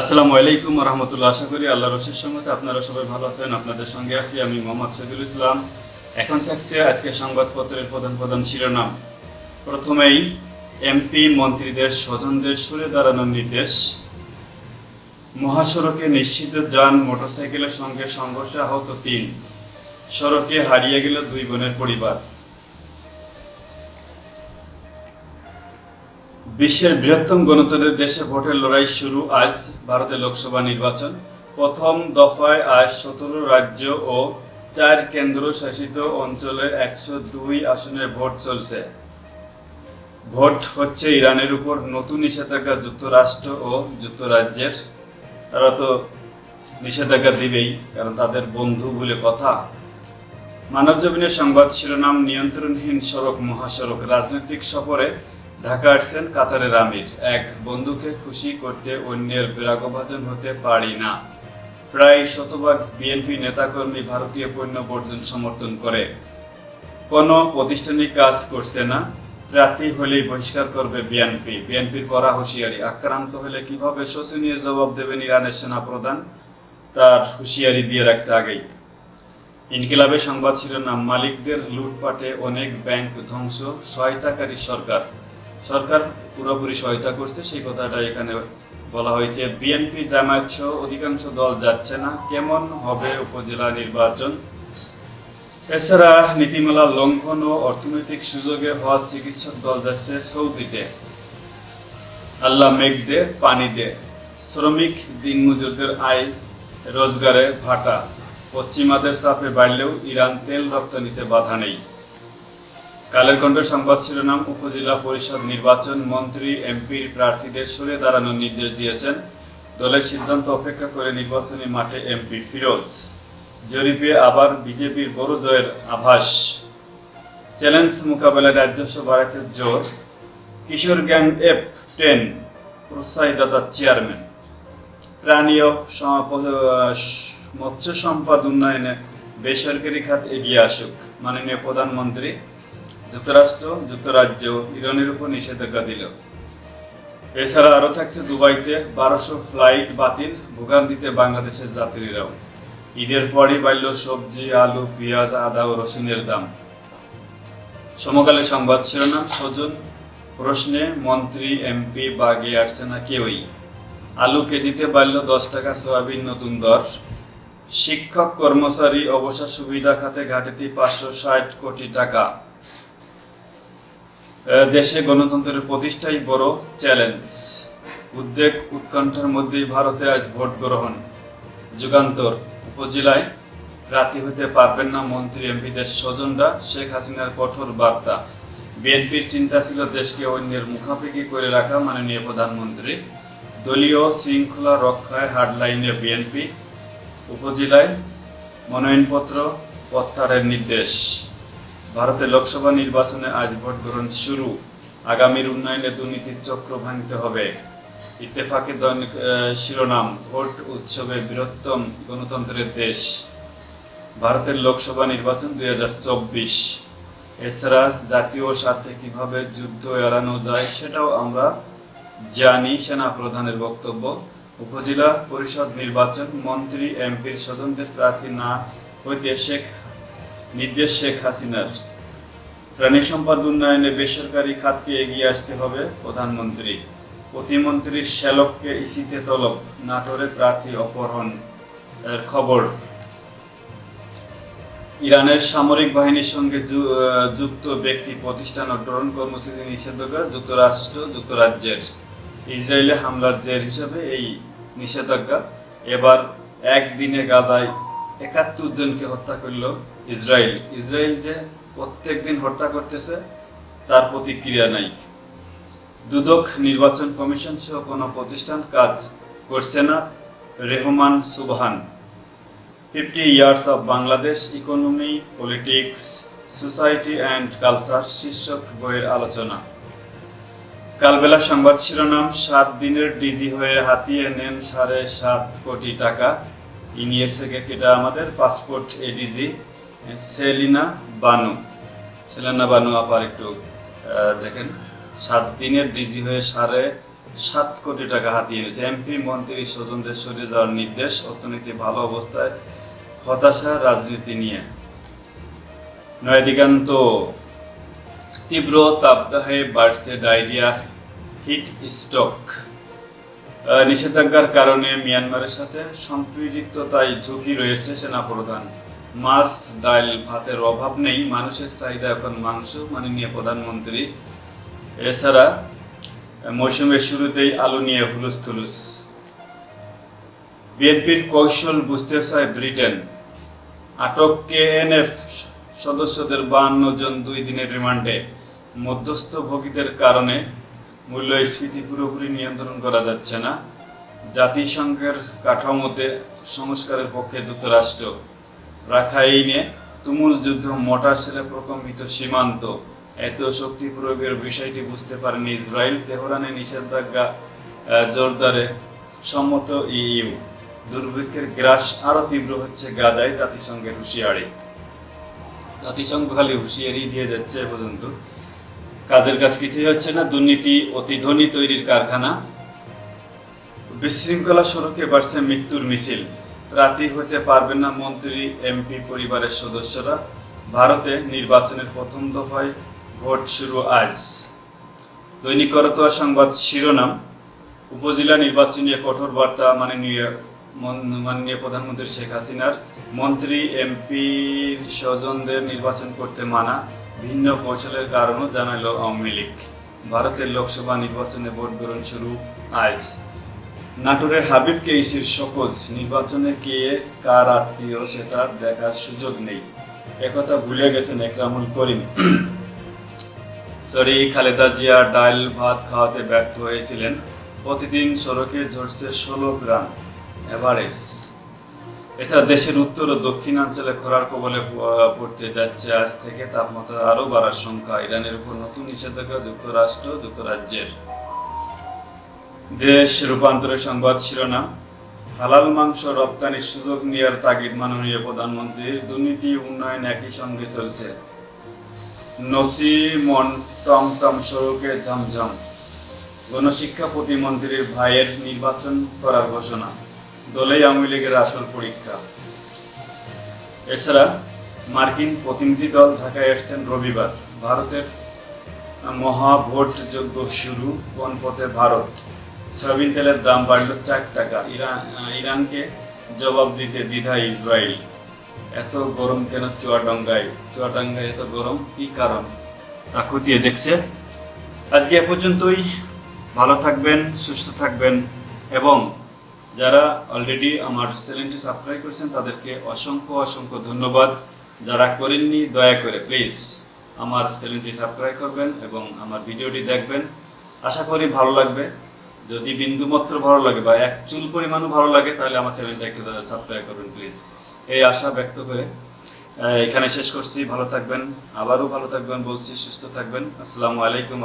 আসসালামু আলাইকুম রহমতুল্লাহ। আশা করি আল্লাহ রশির সঙ্গে আপনারা সবাই ভালো আছেন। আপনাদের সঙ্গে আছি আমি মোহাম্মদ শহীদুল ইসলাম। এখন থাকছে আজকে সংবাদপত্রের প্রধান প্রধান শিরোনাম। প্রথমেই এমপি মন্ত্রীদের স্বজনদের সরে দাঁড়ানোর নির্দেশ। মহাসড়কে নিশ্চিত যান, মোটরসাইকেলের সঙ্গে সংঘর্ষে আহত তিন। সড়কে হারিয়ে গেল দুই বোনের পরিবার। বিশ্বের বৃহত্তম গণতন্ত্রের দেশে ভোটের লড়াই শুরু আজ ভারতের লোকসভা নির্বাচন। প্রথম দফায় আজ সতেরো রাজ্য ও চার কেন্দ্র শাসিত অঞ্চলে একশো দুই আসনের ভোট চলছে। ভোট হচ্ছে ইরানের উপর নতুন নিষেধাজ্ঞা যুক্তরাষ্ট্র ও যুক্তরাজ্যের। তারা তো নিষেধাজ্ঞা দিবেই, কারণ তাদের বন্ধু বলে কথা। মানব জমিনের সংবাদ শিরোনাম, নিয়ন্ত্রণহীন সড়ক, মহাসড়ক, রাজনৈতিক সফরে ঢাকা আসছেন কাতারের আমির। এক বন্ধুকে খুশি করতে অন্যের বিরাগভাজন হতে পারি না। প্রায় শতভাগ বিএনপি নেতাকর্মী ভারতীয় পণ্য বর্জন সমর্থন করে। কোনো প্রতিষ্ঠানিক কাজ করছে না। প্রার্থী হলেই বহিষ্কার করবে বিএনপি। বিএনপির করা হুঁশিয়ারি, আক্রান্ত হলে কীভাবে শোষণীয় জবাব দেবেন ইরানের সেনা প্রধান তার হুঁশিয়ারি দিয়ে রাখছে আগেই। ইনকিলাবে সংবাদ শিরোনাম, মালিকদের লুটপাটে অনেক ব্যাংক ধ্বংস, সহায়তাকারী সরকার। সরকার পুরোপুরি সহায়তা করছে, সেই কথাটা এখানে বলা হয়েছে। বিএনপি জামায়াত সহ অধিকাংশ দল যাচ্ছে না। কেমন হবে উপজেলা নির্বাচন? এছাড়া নীতিমালা লঙ্ঘন ও অর্থনৈতিক সুযোগে হজ চিকিৎসক দল যাচ্ছে সৌদিতে। আল্লাহ মেঘ দে, পানি দে। শ্রমিক দিনমজুরদের আয়, রোজগারে ভাটা। পশ্চিমাদের চাপে বাড়লেও ইরান তেল রপ্তানিতে বাধা নেই। কালের কণ্ঠের সংবাদ শিরোনাম, উপজেলা পরিষদ নির্বাচন মন্ত্রী, এমপির প্রার্থীদের সরে দাঁড়ানোর নির্দেশ দিয়েছেন। দলের সিদ্ধান্ত অপেক্ষা করে নির্বাচনী মাঠে এমপি ফিরোজ। জরিপে আবার বিজেপির বড় জয়ের আভাস। চ্যালেঞ্জ মোকাবেলায় রাজস্ব বাড়াতে জোর। কিশোর গ্যাং এফ টেন প্রোৎসাহিদাতা চেয়ারম্যান। প্রাণী ও মৎস্য সম্পদ উন্নয়নে বেসরকারি খাত এগিয়ে আসুক। মাননীয় প্রধানমন্ত্রী যুক্তরাষ্ট্র, যুক্তরাজ্য, ইরানের উপর নিষেধাজ্ঞা দিল। এছাড়া আরও থাকছে দুবাইতে বারোশো ফ্লাইট বাতিল, ভোগান্তিতে বাংলাদেশের যাত্রীরাও। ঈদের পরই বাড়ল সবজি, আলু, পেঁয়াজ, আদা ও রসুনের দাম। সমকালে সংবাদ শিরোনাম স্বজন প্রশ্নে মন্ত্রী, এমপি বাগে আসছে না কেউই। আলু কেজিতে বাড়ল দশ টাকা সয়াবিন নতুন দর। শিক্ষক কর্মচারী অবসর সুবিধা খাতে ঘাটতি পাঁচশো ষাট কোটি টাকা। দেশে গণতন্ত্রের প্রতিষ্ঠাই বড় চ্যালেঞ্জ। উদ্বেগ উৎকণ্ঠার মধ্যেই ভারতে আজ ভোট গ্রহণ। যুগান্তর উপজেলায় প্রার্থী হতে পারবেন না মন্ত্রী এমপিদের স্বজনরা। শেখ হাসিনার কঠোর বার্তা। বিএনপির চিন্তা ছিল দেশকে অন্যের মুখাপেক্ষি করে রাখা মাননীয় প্রধানমন্ত্রী। দলীয় শৃঙ্খলা রক্ষায় হার্ডলাইনে বিএনপি। উপজেলায় মনোনয়নপত্র প্রত্যাহারের নির্দেশ। ভারতের লোকসভা নির্বাচনে আজ ভোট গ্রহণ শুরু। আগামীর উন্নয়নে দুর্নীতির চক্র ভাঙতে হবে। ইত্তেফাকের দৈনিক শিরোনাম, ভোট উৎসবে বৃহত্তম গণতন্ত্রের দেশ। ভারতের লোকসভা নির্বাচন দুই হাজার চব্বিশ। এছাড়া জাতীয় স্বার্থে কীভাবে যুদ্ধ এড়ানো যায় সেটাও আমরা জানি। সেনা প্রধানের বক্তব্য, উপজেলা পরিষদ নির্বাচন মন্ত্রী এমপির স্বজনদের প্রার্থী না হইতে শেখ নির্দেশ শেখ হাসিনার। প্রাণী সম্পদ উন্নয়নে বেসরকারি খাতকে এগিয়ে আসতে হবে প্রধানমন্ত্রী। প্রতিমন্ত্রীর শ্যালককে ইসিতে তলব, নাটোরে প্রার্থী অপহরণ, এর খবর। ইরানের সামরিক বাহিনীর সঙ্গে যুক্ত ব্যক্তি প্রতিষ্ঠান ও ড্রোন কর্মসূচি নিষেধাজ্ঞা যুক্তরাষ্ট্র, যুক্তরাজ্যের। ইসরায়েলে হামলার জের হিসাবে এই নিষেধাজ্ঞা। এবার একদিনে গাদায় একাত্তর জনকে হত্যা করল ইসরায়েল। ইসরায়েল যে প্রত্যেক দিন হত্যা করতেছে, তার প্রতিক্রিয়া নাই। দুদক নির্বাচন কমিশন সহ কোনো প্রতিষ্ঠান কাজ করছে না। Rehman Subhan. Fifty years of Bangladesh economy, politics, society and culture শীর্ষক বইয়ের আলোচনা। কালবেলা সংবাদ শিরোনাম, সাত দিনের ডিজি হয়ে হাতিয়ে নেন সাড়ে সাত কোটি টাকা। ইনিয়েছে এটা আমাদের, পাসপোর্ট এডিজি। সেলিনা বানু। সেলিনা বানু আপার একটু দেখেন সাত দিনের ডিজি হয়ে সাড়ে সাত কোটি টাকা হাতিয়ে নিয়েছে এমপি মন্ত্রী স্বজনদের সরে যাওয়ার নির্দেশ অর্থনীতি ভালো অবস্থায় হতাশা রাজনীতি নিয়ে। নয়দিকান্ত তীব্র তাপদাহে বাড়ছে ডায়রিয়া হিট স্ট্রোক। আহ, নিষেধাজ্ঞার কারণে মিয়ানমারের সাথে সম্পৃক্ততায় ঝুঁকি রয়েছে সেনাপ্রধান। মাছ, ডাল, ভাতের অভাব নেই। মানুষের চাহিদা এখন মাংস, মাননীয় প্রধানমন্ত্রী। এছাড়া, মৌসুমের শুরুতেই আলু নিয়ে হুলুস তুলুস বিএনপির কৌশল বুঝতে চায় ব্রিটেন। আটক কেএনএফ সদস্যদের বাহান্ন জন দুই দিনের রিমান্ডে। মধ্যস্থ ভোগীদের কারণে মূল্যস্ফীতি পুরোপুরি নিয়ন্ত্রণ করা যাচ্ছে না। জাতিসংঘের কাঠামোতে সংস্কারের পক্ষে যুক্তরাষ্ট্র রাখাইনে তুমুল যুদ্ধ মোটা সেলে প্রকম্পিত সীমান্ত। এত শক্তি প্রয়োগের বিষয়টি বুঝতে পারেনি ইসরায়েল তেহরানে নিষেধাজ্ঞা জোরদারে সম্মত ইইউ। দুর্ভিক্ষের গ্রাস আরও তীব্র হচ্ছে গাজায় জাতিসংঘের হুঁশিয়ারি। জাতিসংঘ খালি হুঁশিয়ারি দিয়ে যাচ্ছে পর্যন্ত। কাজের কাজ কিছুই হচ্ছে না, দুর্নীতি, অতি ধনী তৈরির কারখানা। বিশৃঙ্খলা সড়কে বাড়ছে মৃত্যুর মিছিল। রাতি হতে পারবে না মন্ত্রী, এমপি পরিবারের সদস্যরা। ভারতে নির্বাচনের প্রথম দফায় ভোট শুরু আজ। দৈনিক করতোয়া সংবাদ শিরোনাম, উপজেলা নির্বাচন নিয়ে কঠোর বার্তা মাননীয় মন- মাননীয় প্রধানমন্ত্রী শেখ হাসিনার। মন্ত্রী এমপির স্বজনদের নির্বাচন করতে মানা ভিন্ন কৌশলের কারণও জানালো আওয়ামী লীগ। ভারতের লোকসভা নির্বাচনে ভোট গ্রহণ শুরু আজ। নাটোরের হাবিবকে ইসির শোকজ নির্বাচনে কে কার আত্মীয় সেটা দেখার সুযোগ নেই। একথা ভুলে গেছেন একরামুল করিম। সরি, খালেদা জিয়া ডাল ভাত খাওয়াতে ব্যর্থ হয়েছিলেন। প্রতিদিন সড়কে ঝরছে ষোলো গ্রাম এভারেজ এছাড়া দেশের উত্তর ও দক্ষিণাঞ্চলে খরার কবলে পড়তে যাচ্ছে। আজ থেকে তাপমাত্রা আরও বাড়ার সংখ্যা। ইরানের উপর নতুন নিষেধাজ্ঞা যুক্তরাষ্ট্র যুক্তরাজ্যের। দেশ, রূপান্তরের সংবাদ শিরোনাম। হালাল মাংস রপ্তানির সুযোগ নেওয়ার তাগিদ মাননীয় প্রধানমন্ত্রীর দুর্নীতি উন্নয়ন একই সঙ্গে চলছে। নসি নসিমন টমটম সড়কে ঝমঝম। গণশিক্ষা প্রতিমন্ত্রীর ভাইয়ের নির্বাচন করার ঘোষণা। দলে আওয়ামী লীগের আসল পরীক্ষা। এছাড়া মার্কিন প্রতিনিধি দল ঢাকায় এসেছেন রবিবার। ভারতের মহা ভোট যোগ্য শুরু কোন পথে ভারত। সয়াবিন তেলের দাম বাড়ল চার টাকা। ইরান ইরানকে জবাব দিতে দ্বিধা ইসরায়েল। এত গরম কেন চুয়াডাঙ্গায়? চুয়াডাঙ্গায় এত গরম, কি কারণ? তা খতিয়ে দেখছে। আজকে এ পর্যন্তই। ভালো থাকবেন, সুস্থ থাকবেন এবং যারা অলরেডি আমার চ্যানেলটি সাবস্ক্রাইব করেছেন, তাদেরকে অসংখ্য অসংখ্য ধন্যবাদ। যারা করেননি, দয়া করে প্লিজ আমার চ্যানেলটি সাবস্ক্রাইব করবেন এবং আমার ভিডিওটি দেখবেন। আশা করি ভালো লাগবে। যদি বিন্দুমাত্র ভালো লাগে বা এক চুল পরিমাণও ভালো লাগে, তাহলে আমার চ্যানেলটা একটু সাবস্ক্রাইব করবেন প্লিজ এই আশা ব্যক্ত করে এখানে শেষ করছি। ভালো থাকবেন, আবারও ভালো থাকবেন বলছি, সুস্থ থাকবেন। আসসালামু আলাইকুম।